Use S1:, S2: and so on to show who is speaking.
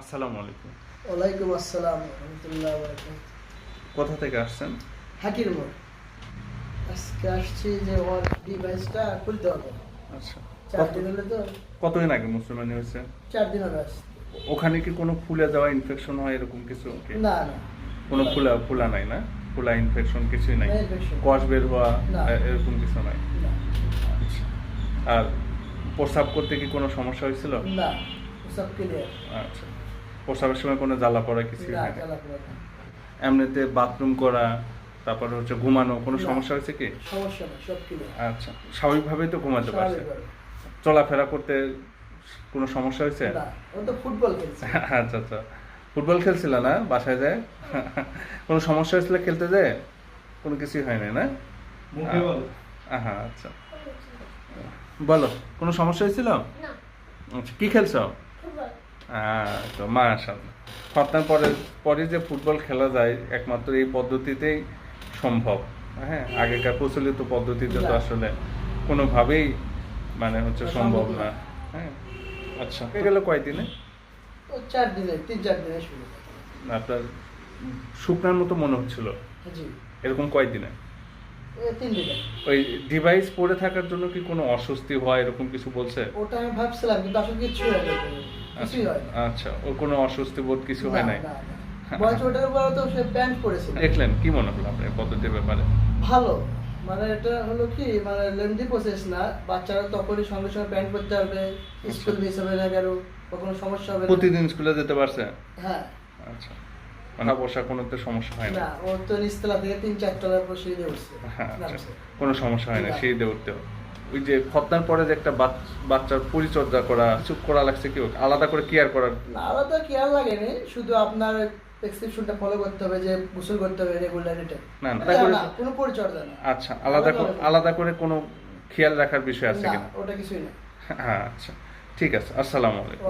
S1: আসসালামু আলাইকুম।
S2: ওয়ালাইকুম আসসালাম রহমতুল্লাহ বারাকাতুহু।
S1: কোথা থেকে আসছেন?
S2: হাকির মোড়। আজকে আসছি যে ওর ডিভাইসটা খুলতে হবে।
S1: আচ্ছা।
S2: চার দিন হলে তো।
S1: কতদিন আগে মুসলমানি হয়েছে?
S2: চার দিন আসছে।
S1: ওখানে কি কোনো ফুলে যাওয়া ইনফেকশন হয় এরকম কিছু?
S2: না না।
S1: কোনো ফুলা ফুলা নাই না? ফুলা ইনফেকশন কিছুই নাই? কষ বের হওয়া। এরকম কিছু নাই? আচ্ছা। আর প্রস্রাব করতে কি কোনো সমস্যা হয়েছিল?
S2: না সব ক্লিয়ার
S1: আচ্ছা। প্রস্রাবের সময় কোনো জ্বালা পড়া কিছু
S2: না
S1: হয়
S2: না।
S1: এমনিতে বাথরুম করা তারপরে হচ্ছে ঘুমানো কোনো সমস্যা হয়েছে কি?
S2: সমস্যা না সব
S1: আচ্ছা স্বাভাবিকভাবেই তো ঘুমাতে পারছে। চলাফেরা করতে কোনো সমস্যা হয়েছে?
S2: না ও তো ফুটবল খেলছে।
S1: আচ্ছা আচ্ছা। ফুটবল খেলছিল না বাসায় যায়? কোনো সমস্যা হয়েছিল খেলতে যায়? কোনো কিছুই হয়নি না?
S3: বল।
S1: হ্যাঁ আচ্ছা। বলো কোনো সমস্যা হয়েছিল? আচ্ছা কি খেলছো? তো মাশাআল্লাহ। খতনার পরে পরে যে ফুটবল খেলা যায় একমাত্র এই পদ্ধতিতেই সম্ভব। হ্যাঁ আগেকার প্রচলিত পদ্ধতিতে তো আসলে কোনোভাবেই মানে হচ্ছে সম্ভব না। হ্যাঁ আচ্ছা। হয়ে গেল কয়দিনে
S2: চার দিনে তিন চার দিনে শুরু
S1: আপনার শুকনার মতো মনে হচ্ছিল? এরকম কয়দিনে ওই ডিভাইস পরে থাকার জন্য কি কোনো অস্বস্তি হয় এরকম কিছু বলছে?
S2: ওটা আমি ভাবছিলাম কিন্তু আসলে কিছু হয় কিছুই হয়
S1: আচ্ছা ওর কোনো অস্বস্তি বোধ কিছু হয় নাই।
S2: বয়স তো সে প্যান্ট
S1: দেখলেন কি মনে হলো আপনার পদ্ধতির ব্যাপারে?
S2: ভালো। মানে এটা হলো কি মানে লেন্দি প্রসেস না বাচ্চারা তখনই সঙ্গে সঙ্গে প্যান্ট পরতে হবে স্কুল মিস হবে না সমস্যা হবে
S1: প্রতিদিন স্কুলে যেতে পারছে?
S2: হ্যাঁ।
S1: আচ্ছা মানে বসা কোনো তো সমস্যা হয় না?
S2: ওর তো নিচতলা থেকে তিন চার তলার উপর সিঁড়ি উঠছে।
S1: হ্যাঁ আচ্ছা। কোনো সমস্যা হয় না
S2: না।
S1: সেই দিয়ে উঠতে হবে। ওই যে খতনার পরে যে একটা বাচ- বাচ্চার পরিচর্যা করা কিছু করা লাগছে কি? আলাদা করে কেয়ার করার
S2: আলাদা কেয়ার লাগেনি শুধু আপনার প্রেসক্রিপশনটা ফলো করতে হবে যে গোসল করতে হবে রেগুলারিটা
S1: না, না।
S2: কোনো পরিচর্যা না।
S1: আচ্ছা আলাদা করে
S2: আলাদা-
S1: করে কোনো খেয়াল রাখার বিষয় আছে কিনা?
S2: ওটা কিছুই না।
S1: হ্যাঁ আচ্ছা। ঠিক আছে আসসালামু আলাইকুম।